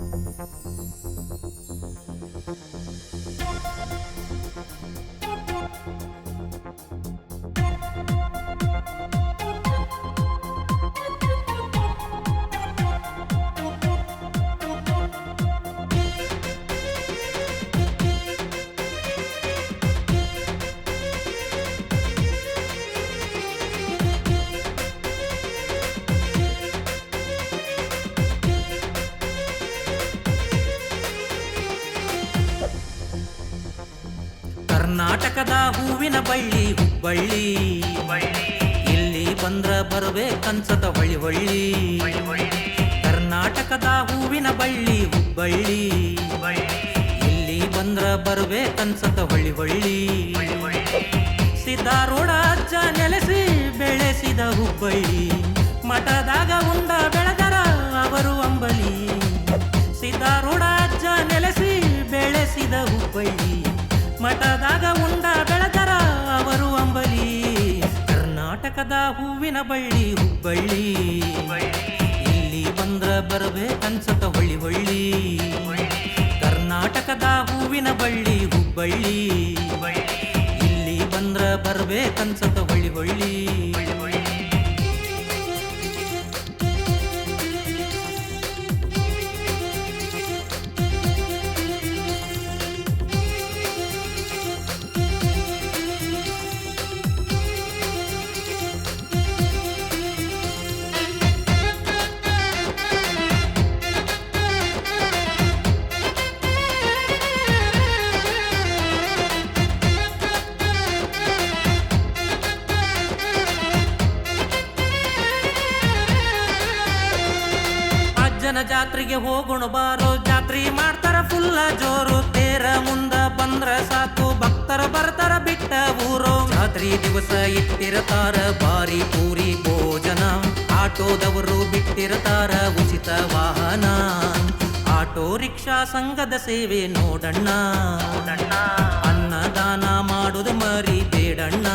Thank you. ಕರ್ನಾಟಕದ ಹೂವಿನ ಬಳ್ಳಿ, ಹುಬ್ಬಳ್ಳಿ. ಇಲ್ಲಿ ಬಂದ್ರ ಬರ್ಬೇಕನ್ಸತ ಹೊಳ್ಳಿ ಹೊಳ್ಳಿ. ಕರ್ನಾಟಕದ ಹೂವಿನ ಬಳ್ಳಿ, ಹುಬ್ಬಳ್ಳಿ. ಇಲ್ಲಿ ಬಂದ್ರ ಬರ್ಬೇಕನ್ಸತ ಹೊಳ್ಳಿ ಹೊಳ್ಳಿ. ಸಿದ್ಧಾರೂಢ ಅಜ್ಜ ನೆಲೆಸಿ ಬೆಳೆಸಿದ ಹುಬ್ಬಳ್ಳಿ. ಮಠದಾಗ ಉಂಡ ಕರ್ನಾಟಕದ ಹೂವಿನ ಬಳ್ಳಿ, ಹುಬ್ಬಳ್ಳಿ. ಇಲ್ಲಿ ಬಂದ್ರ ಬರಬೇಕನ್ಸತ ಹೊಳ್ಳಿ ಹೊಳ್ಳಿ. ಕರ್ನಾಟಕದ ಹೂವಿನ ಬಳ್ಳಿ, ಹುಬ್ಬಳ್ಳಿ. ಇಲ್ಲಿ ಬಂದ್ರ ಬರಬೇಕನ್ಸತ ಹೊಳ್ಳಿ ಹೊಳ್ಳಿ. ಅಜ್ಜನ ಜಾತ್ರೆಗೆ ಹೋಗೋಣ ಬಾರೋ. ಜಾತ್ರೆ ಮಾಡ್ತಾರ ಫುಲ್ಲ ಜೋರು. ತೇರ ಮುಂದ ಬಂದ್ರ ಸಾಕು. ಭಕ್ತರ ಬರ್ತಾರ ಬಿಟ್ಟ ಊರು. ಜಾತ್ರಿ ದಿವಸ ಇಟ್ಟಿರತಾರ ಬಾರಿ ಪೂರಿ ಭೋಜನ. ಆಟೋದವರು ಬಿಟ್ಟಿರತಾರ ಉಚಿತ ವಾಹನ. ಆಟೋ ರಿಕ್ಷಾ ಸಂಘದ ಸೇವೆ ನೋಡಣ್ಣ. ಅನ್ನದಾನ ಮಾಡುದು ಮರಿ ಬೇಡಣ್ಣ.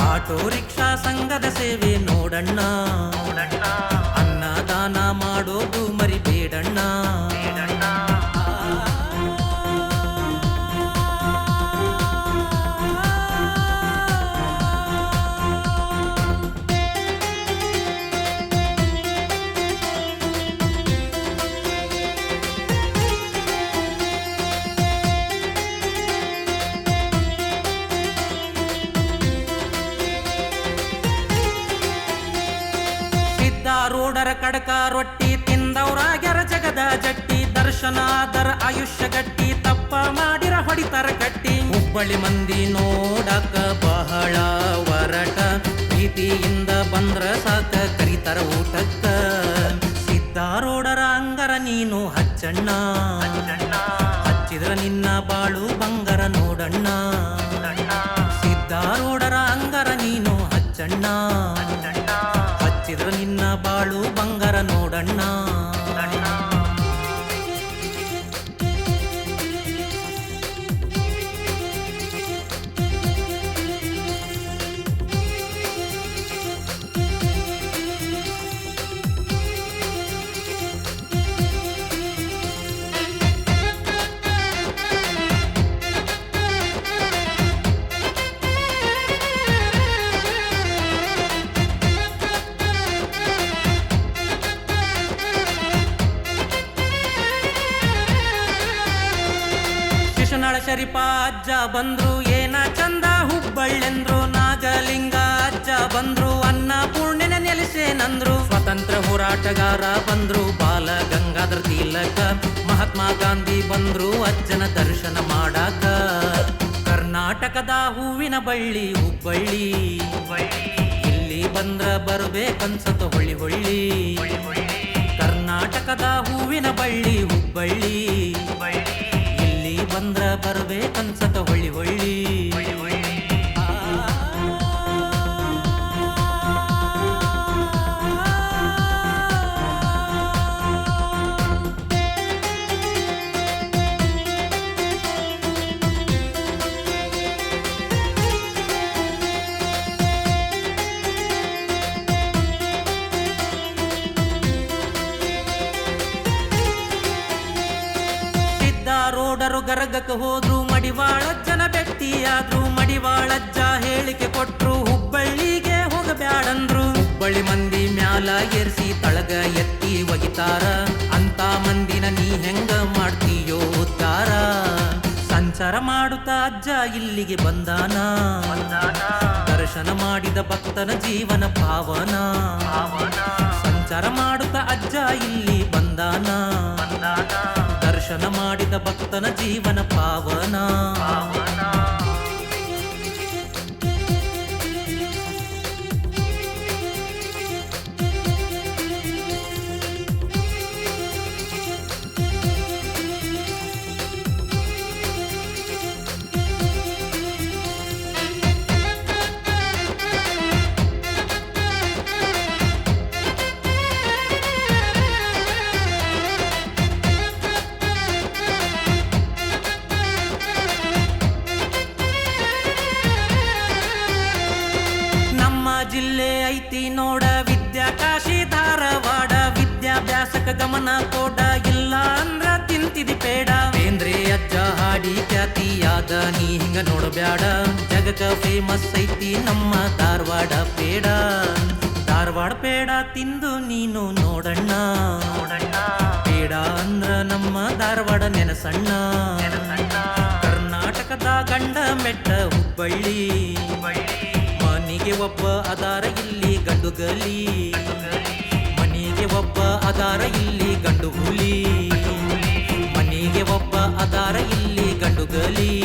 ಆಟೋ ರಿಕ್ಷಾ ಸಂಘದ ಸೇವೆ ನೋಡಣ್ಣ. ಸಿದ್ಧಾರೂಢರ ಕಡಕ ರೊಟ್ಟಿ ತಿಂದವ್ರಾಗ್ಯರ ಜಗದ ಜಟ್ಟಿ. ದರ್ಶನಾದರ ಆಯುಷ್ಯ ಗಟ್ಟಿ, ತಪ್ಪ ಮಾಡಿರ ಹೊಡಿತರ ಕಟ್ಟಿ. ಹುಬ್ಬಳ್ಳಿ ಮಂದಿ ನೋಡಕ ಬಹಳ ವರಟ ಪ್ರೀತಿಯಿಂದ ಬಂದ್ರ ಸಾಕ, ಕರಿತರ ಊಟಕ್ಕ. ಸಿದ್ದಾರೋಡರ ಅಂಗರ ನೀನು ಹಚ್ಚಣ್ಣ. ಹಚ್ಚಿದ್ರ ನಿನ್ನ ಬಾಳು ಬಂಗರ ನೋಡಣ್ಣ. ಬಂಗಾರ ಶರೀಪ ಅಜ್ಜ ಬಂದ್ರು ಏನ ಚಂದ ಹುಬ್ಬಳ್ಳೆಂದ್ರು, ನಾಗಲಿಂಗ ಅಜ್ಜ ಬಂದ್ರು ಅನ್ನಪೂರ್ಣೆನ ನೆಲೆಸೇನಂದ್ರು. ಸ್ವತಂತ್ರ ಹೋರಾಟಗಾರ ಬಂದ್ರು, ಬಾಲ ಗಂಗಾಧರ ತಿಲಕ, ಮಹಾತ್ಮ ಗಾಂಧಿ ಬಂದ್ರು, ಅಜ್ಜನ ದರ್ಶನ ಮಾಡಾಕ. ಕರ್ನಾಟಕದ ಹೂವಿನ ಬಳ್ಳಿ, ಹುಬ್ಬಳ್ಳಿ. ಇಲ್ಲಿ ಬಂದ್ರ ಬರ್ಬೇಕನ್ಸತ ಹೊಳ್ಳಿ ಹೊಳ್ಳಿ. ಕರ್ನಾಟಕದ ಹೂವಿನ ಬಳ್ಳಿ, ಹುಬ್ಬಳ್ಳಿ. ಬಂದ್ರ ಬರ್ಬೇಕನ್ಸತ ಹೊಳ್ಳಿ ಹೊಳ್ಳಿ. ಎಲ್ಲರೂ ಗರಗಕ್ಕೆ ಹೋದ್ರು ಮಡಿವಾಳಜ್ಜನ ವ್ಯಕ್ತಿಯಾದ್ರು. ಮಡಿವಾಳಜ್ಜ ಹೇಳಿಕೆ ಕೊಟ್ರು ಹುಬ್ಬಳ್ಳಿಗೆ ಹೋಗಬ್ಯಾಡಂದ್ರು. ಹುಬ್ಬಳ್ಳಿ ಮಂದಿ ಮ್ಯಾಲ ಏರ್ಸಿ ತಳಗ ಎತ್ತಿ ಒಗಿತಾರ. ಅಂತ ಮಂದಿನ ನೀ ಹೆಂಗ ಮಾಡ್ತೀಯೋ ತಾರ ಸಂಚಾರ ಮಾಡುತ್ತಾ ಅಜ್ಜ ಇಲ್ಲಿಗೆ ಬಂದಾನ. ದರ್ಶನ ಮಾಡಿದ ಭಕ್ತನ ಜೀವನ ಭಾವನಾ. ಸಂಚಾರ ಮಾಡುತ್ತಾ ಅಜ್ಜ ಇಲ್ಲಿ ಬಂದಾನ. ಮಾಡಿದ ಭಕ್ತನ ಜೀವನ ಜಿಲ್ಲೆ ಐತಿ ನೋಡ ವಿದ್ಯಾ ಕಾಶಿ ಧಾರವಾಡ. ವಿದ್ಯಾಭ್ಯಾಸಕ ಗಮನ ಕೋಡ ಇಲ್ಲ ಅಂದ್ರ ತಿಂತಿದಿ ಪೇಡ. ಬೇಂದ್ರೆ ಅಜ್ಜ ಹಾಡಿ ಖ್ಯಾತಿಯಾದ ನೀ ಹಿಂಗ ನೋಡಬ್ಯಾಡ. ಜಗಕ ಫೇಮಸ್ ಐತಿ ನಮ್ಮ ಧಾರವಾಡ ಪೇಡ. ಧಾರವಾಡ ಪೇಡ ತಿಂದು ನೀನು ನೋಡಣ್ಣ. ಪೇಡ ಅಂದ್ರ ನಮ್ಮ ಧಾರವಾಡ ನೆನಸಣ್ಣ. ಕರ್ನಾಟಕದ ಗಂಡ ಮೆಟ್ಟ ಹುಬ್ಬಳ್ಳಿ. ಮನಿಗೆ ಒಬ್ಬ ಅದಾರ ಇಲ್ಲಿ ಗಂಡು ಗಲಿ. ಮನಿಗೆ ಒಬ್ಬ ಅದಾರ ಇಲ್ಲಿ ಗಂಡು ಹುಲಿ. ಮನಿಗೆ ಒಬ್ಬ ಅದಾರ ಇಲ್ಲಿ ಗಂಡು ಗಲಿ.